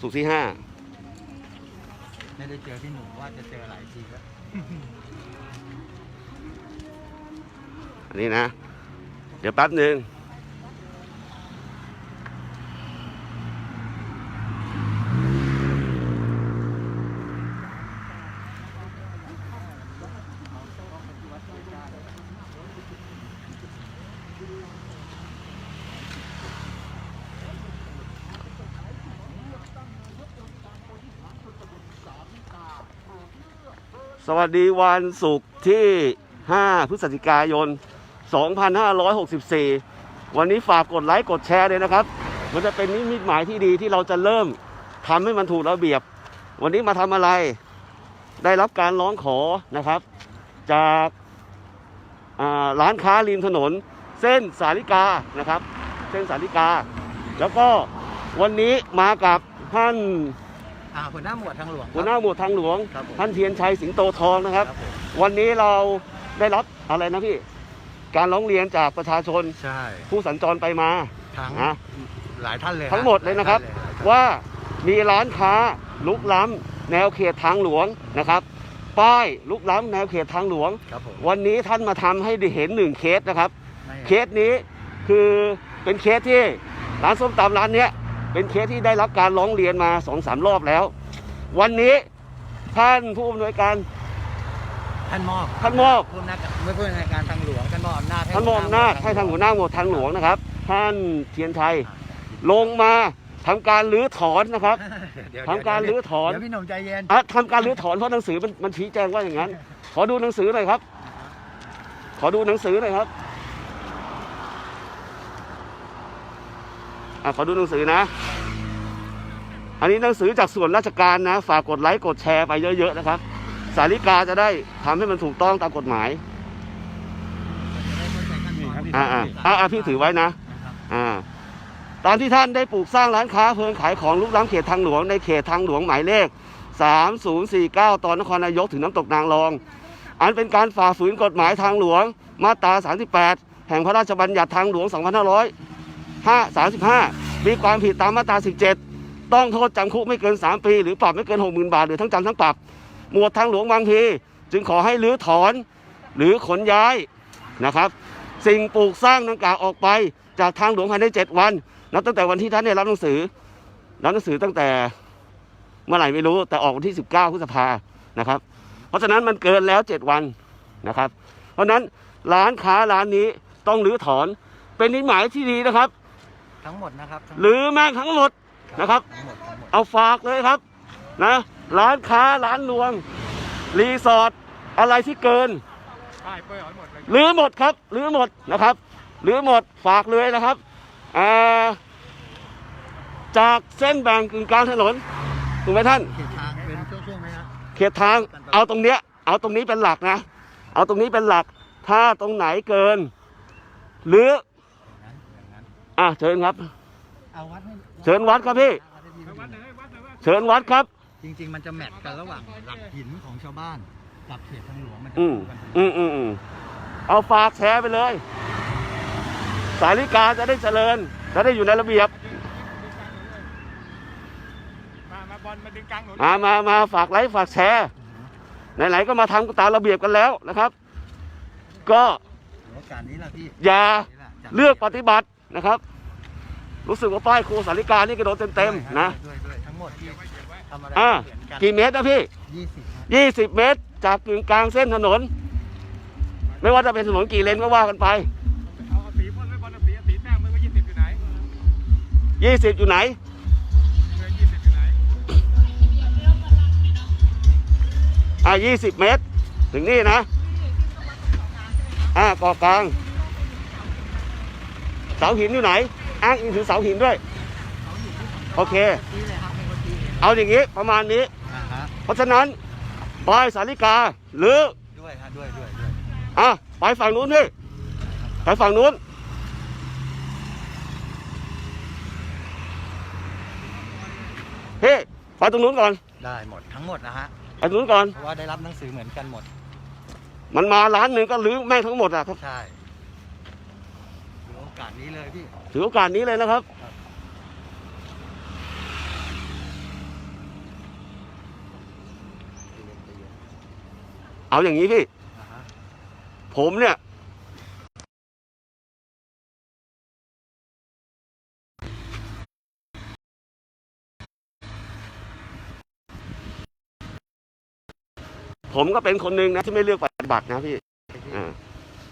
สุกร์ที่ห้าไม่ได้เจอพี่หนุ่มว่าจะเจอหลายทีแล้วอันนี้นะ เดี๋ยวแป๊บหนึ่ง สวัสดีวันศุกร์ที่ 5 พฤศจิกายน 2564 วันนี้ฝากกดไลค์กดแชร์เลยนะครับ มันจะเป็นนิมิตหมายที่ดีที่เราจะเริ่มทำให้มันถูกระเบียบ วันนี้มาทำอะไร ได้รับการร้องขอนะครับ จาการ้านค้าริมถนน เส้นสาริกานะครับ เส้นสาริกา แล้วก็วันนี้มากับท่าน อ่าหัวหน้าหมวดทางหลวงครับ หัวหน้าหมวดทางหลวง ครับผม ท่านเทียนชัยสิงโตทองนะครับ ครับผมวันนี้เราได้รับอะไรนะพี่ การร้องเรียนจากประชาชนใช่ผู้สัญจรไปมาทั้งนะหลายท่านเลยทั้งหมดเลยนะครับหาท่านเลยว่ามีร้านค้าลุกล้ำแนวเขตทางหลวงนะครับ ป้ายลุกล้ำแนวเขตทางหลวง ครับผมวันนี้ท่านมาทำให้ได้เห็นหนึ่งเคสนะครับ ไม่เคสนี้คือเป็นเคสที่ร้านส้มตำร้านเนี้ย เป็นเคสที่ได้รับการร้องเรียนมาสองสามรอบแล้ว วันนี้ท่านผู้อำนวยการ ท่านมอบท่านมอบ ผู้อำนาจไม่ผู้อำนวยการทางหลวงท่านมอบอำนาจให้ท่านมอบอำนาจให้ทางหัวหน้าหมวดทางหลวงนะครับ ท่านเทียนชัยลงมาทำการรื้อถอนนะครับเดี๋ยวทำการรื้อถอนเดี๋ยวพี่หนุ่มใจเย็นอะทำการรื้อถอนเพราะหนังสือมันมันชี้แจงว่าอย่างนั้น ขอดูหนังสือหน่อยครับ ขอดูหนังสือหน่อยครับอะ ขอดูหนังสือนะ อันนี้หนังสือจากส่วนราชการนะ ฝากกดไลค์กดแชร์ไปเยอะๆนะครับ สาริกาจะได้ทำให้มันถูกต้องตามกฎหมายอ่าอ่าอ่าอ่าพี่ถือไว้นะ อ่า ตามที่ท่านได้ปลูกสร้างร้านค้าเพลิงขายของลุกล้ำเขตทางหลวงในเขตทางหลวงหมายเลข 3049 ตอนนครนายกถึงน้ำตกนางรอง อันเป็นการฝ่าฝืนกฎหมายทางหลวง มาตรา 38 แห่งพระราชบัญญัติทางหลวง 2535 มีความผิดตามมาตรา 17 ต้องโทษจำคุกไม่เกิน 3 ปี หรือปรับไม่เกิน 60,000 บาท หรือทั้งจำทั้งปรับ หมวดทางหลวงบางพีจึงขอให้รื้อถอนหรือขนย้ายนะครับ สิ่งปลูกสร้างดังกล่าวออกไปจากทางหลวงภายใน 7 วันนับตั้งแต่วันที่ท่านได้รับหนังสือรับหนังสือตั้งแต่เมื่อไหร่ไม่รู้แต่ออกวันที่ 19พฤษภานะครับ เพราะฉะนั้นมันเกินแล้ว 7 วันนะครับ เพราะฉะนั้นร้านค้าร้านนี้ต้องรื้อถอนเป็นนิหมายที่ดีนะครับ ทั้งหมดนะครับทั้งหรือแม่งทั้งหมดนะครับ ทั้งหมดทั้งหมดเอาฝากเลยครับนะร้านค้าร้านรวง รีสอร์ทอะไรที่เกินหรือหมดครับหรือหมดนะครับหรือหมดฝากเลยนะครับอ่าจากเส้นแบ่งกึ่งกลางถนนถูกไหมท่าน เขตทางเป็นช่วงๆไหมครับ เขตทางเอาตรงเนี้ยเอาตรงนี้เป็นหลักนะ เอาตรงนี้เป็นหลัก ถ้าตรงไหนเกิน หรืออย่างนั้น อย่างนั้นอะเชิญครับ เอาวัดให้เชิญวัดครับพี่ เชิญวัดครับ จริง ๆ มันจะแมทกันระหว่างหลักหินของชาวบ้านกับเขตทางหลวงมันจะอืมคู่กันอืมอืมอืมเอาฝากแชร์ไปเลย สาริกาจะได้เจริญ จะได้อยู่ในระเบียบ มา มาบอลมาดึงกลางหนุนมามามาฝากไลค์ฝากแชร์ไหนๆก็มาทำตามระเบียบกันแล้วนะครับ ก็โอกาสนี้แหละพี่อย่านี่แหละจัดเลือกปฏิบัติ นะครับ รู้สึกว่าป้ายครูสาริกานี่กระโดดเต็มๆนะด้วยด้วยทั้งหมดที่ทำอะไรอ่าเหมือนกันกี่เมตรนะพี่ยี่สิบครับยี่สิบเมตร จากกึ่งกลางเส้นถนน ไม่ว่าจะเป็นถนนกี่เลนก็ว่ากันไปเอาเอาสีพ่นไว้บอลเอาสีเอาสีแต้มไม่ว่ายี่สิบอยู่ไหนยี่สิบอยู่ไหนเงินยี่สิบอยู่ไหนอ่ายี่สิบเมตร ถึงนี่นะ อ่าเกาะกลาง เสาหินอยู่ไหน อ้างอิงถึงเสาหินด้วย โอเคชี้เลยครับเป็นคนชี้เองเอาอย่างนี้ประมาณนี้ อ่าฮะเพราะฉะนั้นปลายสาริกาหรือ ด้วยฮะด้วยด้วยด้วยอะไปฝั่งนู้นพี่ไปฝั่งนู้น เฮ้ไปตรงนู้นก่อนได้หมดทั้งหมดนะฮะไปตรงนู้นก่อน เพราะว่าได้รับหนังสือเหมือนกันหมด มันมาร้านหนึ่งก็รื้อแม่งทั้งหมดอะครับใช่ถื กาสนี้เลยพี่ ถือโอกาสนี้เลยนะครับ เอาอย่างนี้พี่ ผมเนี่ย ผมก็เป็นคนหนึ่งนะที่ไม่เลือกปฏิบัตินะพี่อ่า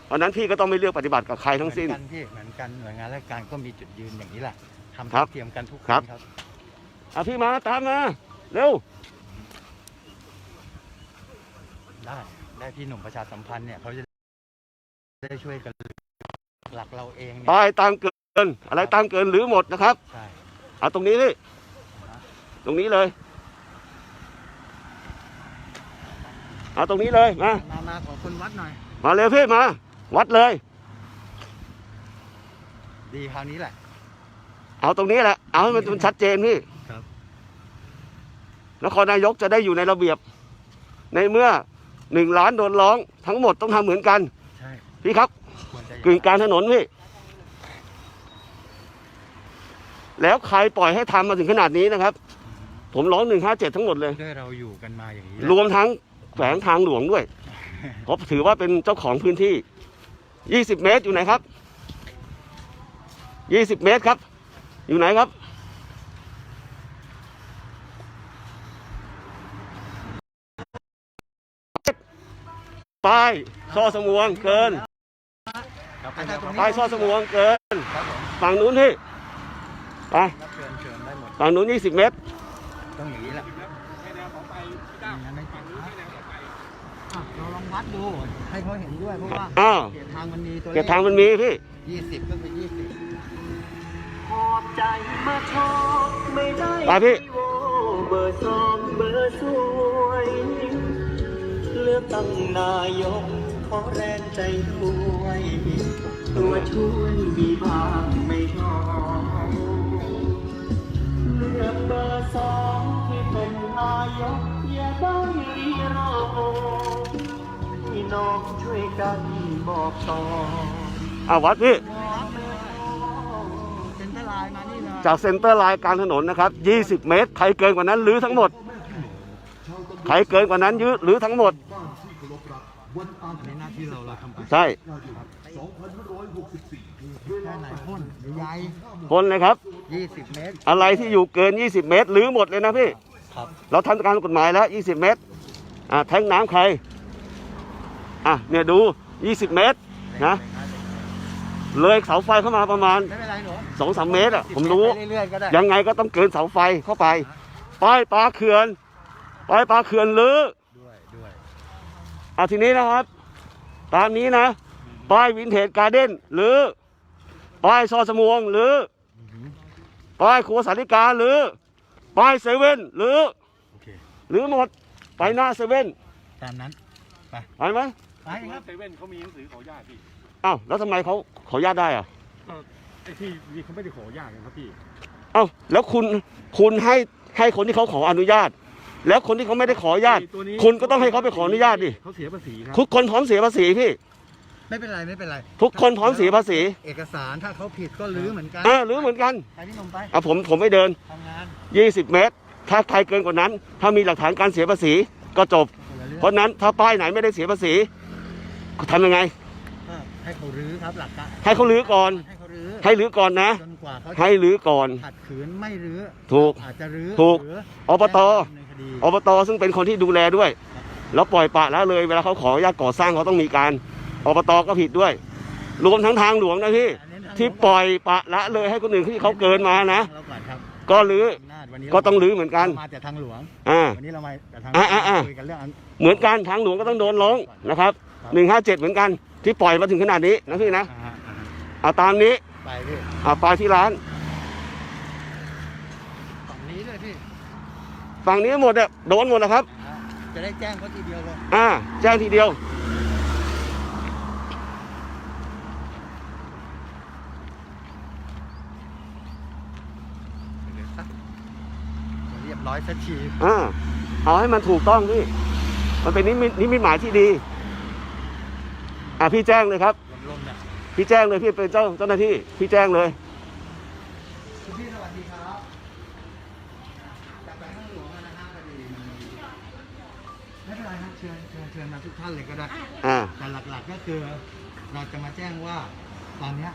เพราะฉะนั้นพี่ก็ต้องไม่เลือกปฏิบัติกับใครทั้งสิ้น เหมือนกันพี่เหมือนกันหน่วยงานราชการก็มีจุดยืนอย่างนี้แหละทำครับเทียมกันทุกครับนครับเอาพี่มาตามมาเร็ว ได้ได้พี่หนุ่มประชาสัมพันธ์เนี่ยเขาจะได้ช่วยกันหลักเราเองเนี่ยป้ายตามเกิน อะไรตามเกินหรือหมดนะครับใช่เอาตรงนี้พี่ตรงนี้เลยเอาตรงนี้เลยมามามาขอคนวัดหน่อยมาเร็วพี่มา วัดเลย ดีคราวนี้แหละ เอาตรงนี้แหละ เอาให้มันมันชัดเจนพี่ครับ นครนายกจะได้อยู่ในระเบียบ ในเมื่อหนึ่งล้านโดนร้อง ทั้งหมดต้องทำเหมือนกัน ใช่ พี่ครับควรจะกึ่งกลารถนนพี่ แล้วใครปล่อยให้ทำมาถึงขนาดนี้นะครับ ผมร้องหนึ่งห้าเจ็ดทั้งหมดเลย ด้วยเราอยู่กันมาอย่างนี้รวมทั้งแขวงทางหลวงด้วย เพราะถือว่าเป็นเจ้าของพื้นที่ 20เมตรอยู่ไหนครับ20เมตรครับ อยู่ไหนครับ ป้ายช่อสมวงเกินครับไปตรงนี้ป้ายช่อสมวงเกินครับผมฝั่งนู้นที่ไปรับเชิญเชิญได้หมดฝั่งนู้น20เมตร ต้องอย่างนี้แหละ วัดดู ให้เขาเห็นด้วยเพราะว่าอ้าวเขตทางมันมีตัวเลเก็ขบทางมันมีพี่ ยี่สิบก็คือยี่สิบขอบใจมาชอบไม่ได้ไปพี่ โวเบอร์สองเบอร์สวย เลือกตั้งนายกขอแรงใจด้วย ตัวช่วยมีบ้างไม่ชอบเลือกเบอร์สองที่เป็นนายกอย่าได้รีรอพี่ น้องช่วยกันบอกต่ออ้าววัดพี่ เซ็นเตอร์ไลน์มานี่เลยจากเซ็นเตอร์ไลน์กลางถนนนะครับ 20 เมตร ใครเกินกว่านั้นหรือทั้งหมด ใครเกินกว่านั้นยื้อหรือทั้งหมด ในหน้าที่เราเราทำไปใช่แค่ไหนพ่นใหญ่คนเลยครับยี่สิบเมตร อะไรที่อยู่เกิน 20 เมตรหรือหมดเลยนะพี่ ครับ เราทำตามกฎหมายแล้ว 20 เมตร อ่าแทงน้ำใคร อะเนี่ยดู 20 เมตรนะ เลยเสาไฟเข้ามาประมาณไม่เป็นไรหนู2-3เมตรอะผมรู้ ไปเรื่อยๆก็ได้ยังไงก็ต้องเกินเสาไฟเข้าไป ป้ายปลาเขื่อน ป้ายปลาเขื่อนหรือด้วยด้วยเอาทีนี้นะครับ ตามนี้นะ ป้ายวินเทจการ์เด้นหรือ ป้ายซอสมวงหรือ ป้ายครัวสาริกาหรือ ป้ายเซเว่นหรือ โอเคหรือหมด ไปหน้าเซเว่นตามนั้น ไปไหม ไปครับเซเว่นเขามีหนังสือขออนุญาตพี่อ้าวแล้วทำไมเขาขออนุญาตได้อะไอ้ที่นี่เขาไม่ได้ขออนุญาตนะครับพี่เอ้าแล้วคุณคุณให้ให้คนที่เขาขออนุญาต แล้วคนที่เขาไม่ได้ขออนุญาต ตัวนี้คุณก็ต้องให้เขาไปขออนุญาตดิเขาเสียภาษีครับทุกคนพร้อมเสียภาษีพี่ ไม่เป็นไรไม่เป็นไรทุกคนพร้อมเสียภาษีเอกสารถ้าเขาผิดก็รื้อเหมือนกันอ่ารือเหมือนกันไปพี่หนุ่มไปอะผมผมไม่เดินทำงาน20เมตร ถ้าใครเกินกว่านั้น ถ้ามีหลักฐานการเสียภาษีก็จบ เพราะนั้นถ้าป้ายไหนไม่ได้เสียภาษี ทำยังไง ก็ให้เขารื้อครับหลักการให้เขาลื้อก่อน ให้เขารื้อให้รื้อก่อนนะ จนกว่าเขาจะให้รื้อก่อน ขัดขืนไม่รื้อถูกอาจจะรื้อถูกหรืออบตแจ้งดำเนินคดีอบตซึ่งเป็นคนที่ดูแลด้วย แล้วปล่อยปละละเลยเวลาเขาขออนุญาตก่อสร้างเขาต้องมีการอบตก็ผิดด้วย รวมทั้งทางหลวงนะพี่ อันนี้ทางที่ปล่อยปละละเลยให้คนอื่นที่เขาเกินมานะ เราก่อนครับก็รื้ออำนาจวันนี้ก็ต้องรื้อเหมือนกัน เรามาแต่ทางหลวงอ่า วันนี้เรามาแต่ทางอ่าอ่าอ่าคุยกันเรื่องอัน เหมือนกันทางหลวงก็ต้องโดนร้องนะครับ หนึ่งห้าเจ็ดเหมือนกันที่ปล่อยมาถึงขนาดนี้นะพี่นะอ่าฮะอ่าฮะเอาตามนี้ไปพี่เอาไปที่ร้านฝั่งนี้เลยพี่ฝั่งนี้หมดเนี่ยโดนหมดนะครับอ่าจะได้แจ้งเขาทีเดียวเลยอ่าแจ้งทีเดียวเดี๋ยวสักจะเรียบร้อยสักทีอ่าเอาให้มันถูกต้องพี่มันเป็นนิมิตนิมิตหมายที่ดี อ่าพี่แจ้งเลยครับ ลมๆเนี่ยพี่แจ้งเลยพี่เป็นเจ้าเจ้าหน้าที่ พี่แจ้งเลย คุณพี่สวัสดีครับจากไปทางหลวงนะฮะพอดีไม่เป็นไรครับเชิญเชิญเชิญมาทุกท่านเลยก็ได้ อ่า แต่หลักๆก็คือเราจะมาแจ้งว่าตอนเนี้ย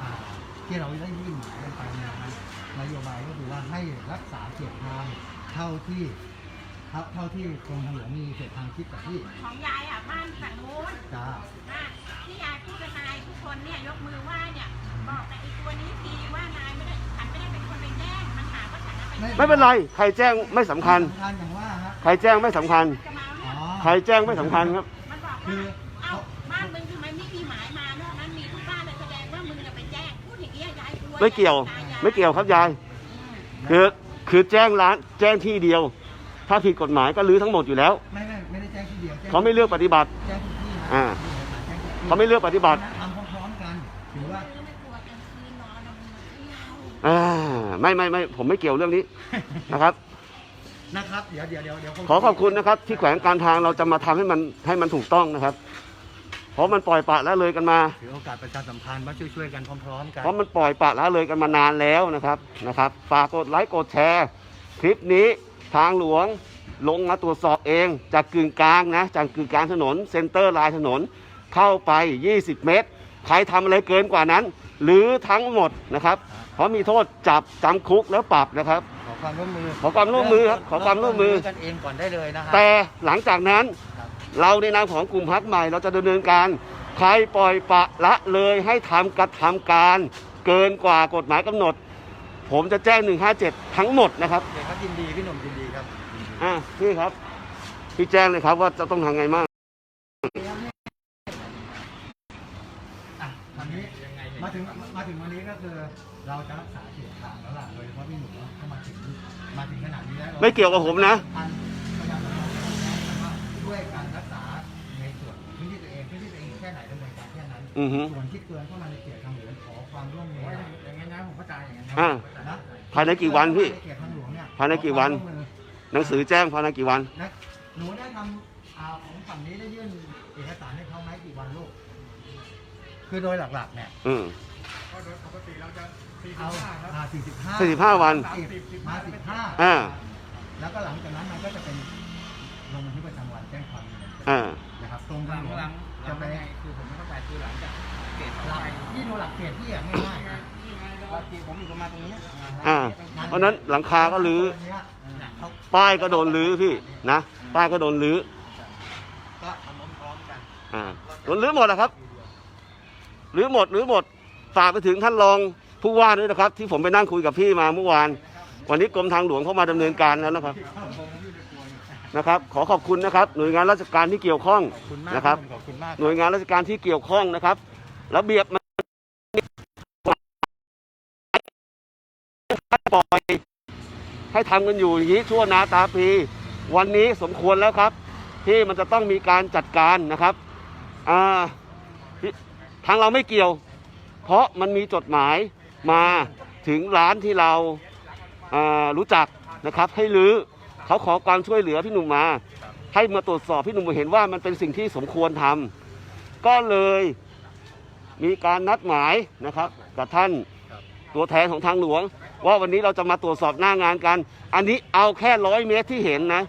อ่าที่เราได้ยื่นหมายกันไปเนี่ยนะนโยบายก็คือว่าให้รักษาเขตทางเท่าที่ เท่าเท่าที่กรมทางหลวงมีเขตทางคิดกับที่ของยายอะบ้านฝั่งนู้นจ้าอะที่ยายพูดกับนายทุกคนเนี่ยยกมือไหว้เนี่ยบอกแต่ไอ้ตัวนี้ทีว่านายไม่ได้ฉันไม่ได้เป็นคนไปแจ้งมันหาว่าฉันเอาไปแจ้งไม่เป็นไร ใครแจ้งไม่สำคัญสำคัญอย่างว่าฮะใครแจ้งไม่สำคัญ จะมาอ๋อเนี่ยใครแจ้งไม่สำคัญครับ มันบอกคืว่าอเอ้า บ้านมึงทำไมไม่มีหมายมานอกนั้นมีทุกบ้านเลยแสดงว่ามึงจะไปแจ้ง พูดอย่างเงี้ยยายกลัวไม่เกี่ยวตายายไม่เกี่ยวครับยายอืมคือ คือแจ้งร้าน แจ้งที่เดียว ถ้าผิดกฎหมายก็รื้อทั้งหมดอยู่แล้ว ไม่ไม่ไม่ได้แจ้งที่เดียวแจ้งเขาไม่เลือกปฏิบัติ แจ้งทุกที่นะอ่า แจ้งทุกที่เขาไม่เลือกปฏิบัติ ทำพร้อมๆกันถือว่าคือไม่กลัวกลางคืนนอนเอามือเที่ยวอ่า ไม่ไม่ไม่ผมไม่เกี่ยวเรื่องนี้นะครับ นะครับเดี๋ยวเดี๋ยวเดี๋ยวเดี๋ยวผมขอขอบคุณนะครับ ที่แขวงการทางเราจะมาทำให้มันให้มันถูกต้องนะครับ เพราะมันปล่อยปละละเลยกันมา ถือโอกาสประชาสัมพันธ์ว่าช่วยๆกันพร้อมๆกัน เพราะมันปล่อยปละละเลยกันมานานแล้วนะครับนะครับฝากกดไลค์กดแชร์ คลิปนี้ ทางหลวงลงมาตรวจสอบเองจากกึ่งกลางนะจากกึ่งกลางถนนเซ็นเตอร์ลายถนนเข้าไป 20 เมตร ใครทำอะไรเกินกว่านั้น หรือทั้งหมดนะครับ เพราะมีโทษจับจำคุกแล้วปรับนะครับ ขอความร่วมมือขอความร่วมมือครับขอความร่วมมือกันเองก่อนได้เลยนะฮะแต่หลังจากนั้นครับเราในนามของกลุ่มพักใหม่เราจะดำเนินการใครปล่อยปละละเลยให้ทำกระทำการ เกินกว่ากฎหมายกำหนด ผมจะแจ้ง 157 ทั้งหมดนะครับเดี๋ยวครับยินดีพี่หนุ่มยินดีครับยินดีอะพี่ครับ พี่แจ้งเลยครับว่าจะต้องทำไงบ้างอะตอนนี้มาถึงมาถึงวันนี้ก็คือเราจะรักษาเขตทางแล้วล่ะโดยเฉพาะพี่หนุ่มเข้ามาถึงมาถึงขนาดนี้แล้วไม่เกี่ยวกับผมนะท อือฮึส่วนที่เกินเข้ามาในเขตทางหลวงขอความร่วมมืออย่างนั้นนะผมเข้าใจอย่างนั้นอ่านะภายในกี่วันพี่ในเขตทางหลวงเนี่ยภายในกี่วัน ขอความร่วมมือหนังสือแจ้งภายในกี่วัน นะหนูได้ทำอ่าของฝั่งนี้ได้ยื่นเอกสารให้เขาไหมกี่วันลูกคือโดยหลักๆเนี่ยอืมก็โดยปกติเราจะสี่เอาสิบห้าครับอ่าสี่สิบห้า45วันมาสิบห้าอ่า แล้วก็หลังจากนั้นมันก็จะเป็นลงบันทึกประจำวันแจ้งความดำเนินคดี อ่านะ ครับตรงหลังหลวงหลังจะไปคือผมไม่เข้าใจคือหลังจากเกตหลักที่ดูหลักเกณฑ์ที่อย่างง่ายๆนะปกติผมอยู่ประมาณตรงนี้อ่าเพราะฉะนั้นหลังคาก็รื้อเนี่ยเขาป้ายก็โดนรื้อพี่นะป้ายก็โดนรื้อก็ทำพร้อมๆกันอ่าโดนรื้อหมดนะครับรื้อหมดรื้อหมดฝากไปถึงท่านรองผู้ว่าด้วยนะครับ ที่ผมไปนั่งคุยกับพี่มาเมื่อวาน วันนี้กรมทางหลวงเข้ามาดำเนินการแล้วนะครับ นะครับขอขอบคุณนะครับ หน่วยงานราชการที่เกี่ยวข้องขอบคุณมากนะครับ ขอบคุณมากหน่วยงานราชการที่เกี่ยวข้องนะครับ ระเบียบมันปล่อยให้ทำกันอยู่อย่างนี้ชั่วนาตาปี วันนี้สมควรแล้วครับ ที่มันจะต้องมีการจัดการนะครับอ่าทางเราไม่เกี่ยว เพราะมันมีจดหมายมาถึงร้านที่เราอ่ารู้จักนะครับ ให้รื้อ เขาขอความช่วยเหลือพี่หนุ่มมา ให้มาตรวจสอบพี่หนุ่มเห็นว่ามันเป็นสิ่งที่สมควรทำก็เลยมีการนัดหมายนะครับ กับท่านตัวแทนของทางหลวง ว่าวันนี้เราจะมาตรวจสอบหน้างานกัน อันนี้เอาแค่ร้อยเมตรที่เห็นนะ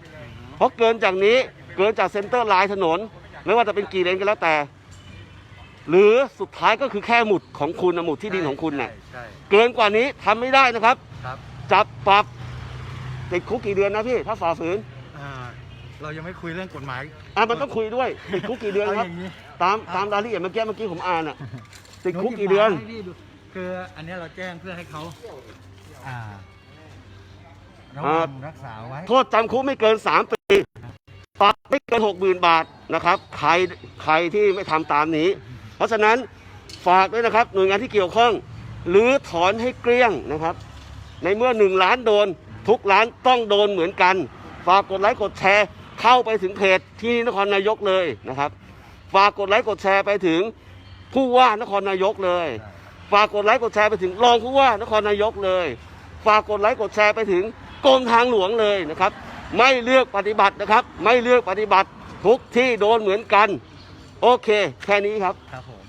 เพราะเกินจากนี้เกินจากเซ็นเตอร์ไลน์ถนน ไม่ว่าจะเป็นกี่เลนก็แล้วแต่ หรือสุดท้ายก็คือแค่หมุดของคุณนะหมุดที่ดินของคุณน่ะใช่เกินกว่านี้ทำไม่ได้นะครับครับจับปรับ ติดคุกกี่เดือนนะพี่ถ้าฝ่าฝืนอ่าเรายังไม่คุยเรื่องกฎหมาย อะมันต้องคุยด้วยติดคุกกี่เดือนเอาคอรับย่างนี้ ตามตามรายละเอียดเมื่อกี้เมื่อกี้ผมอ่านอะติดคุกกี่เดือนให้พี่ดูคืออันเนี้ยเราแจ้งเพื่อให้เขาอ่าระวังรักษาไว้ โทษจำคุกไม่เกิน 3 ปีปรับไม่เกิน 60,000 บาทนะครับ ใครใครที่ไม่ทำตามนี้ เพราะฉะนั้นฝากด้วยนะครับ หน่วยงานที่เกี่ยวข้องหรือถอนให้เกลี้ยงนะครับ ในเมื่อ 1 ล้านโดน ทุกล้านต้องโดนเหมือนกัน ฝากกดไลค์กดแชร์ เข้าไปถึงเพจที่นครนายกเลยนะครับ ฝากกดไลค์กดแชร์ไปถึงผู้ว่านครนายกเลย ฝากกดไลค์กดแชร์ไปถึงรองผู้ว่านครนายกเลย ฝากกดไลค์กดแชร์ไปถึงกรมทางหลวงเลยนะครับ ไม่เลือกปฏิบัตินะครับ ไม่เลือกปฏิบัติทุกที่โดนเหมือนกัน โอเค แค่นี้ครับครับผม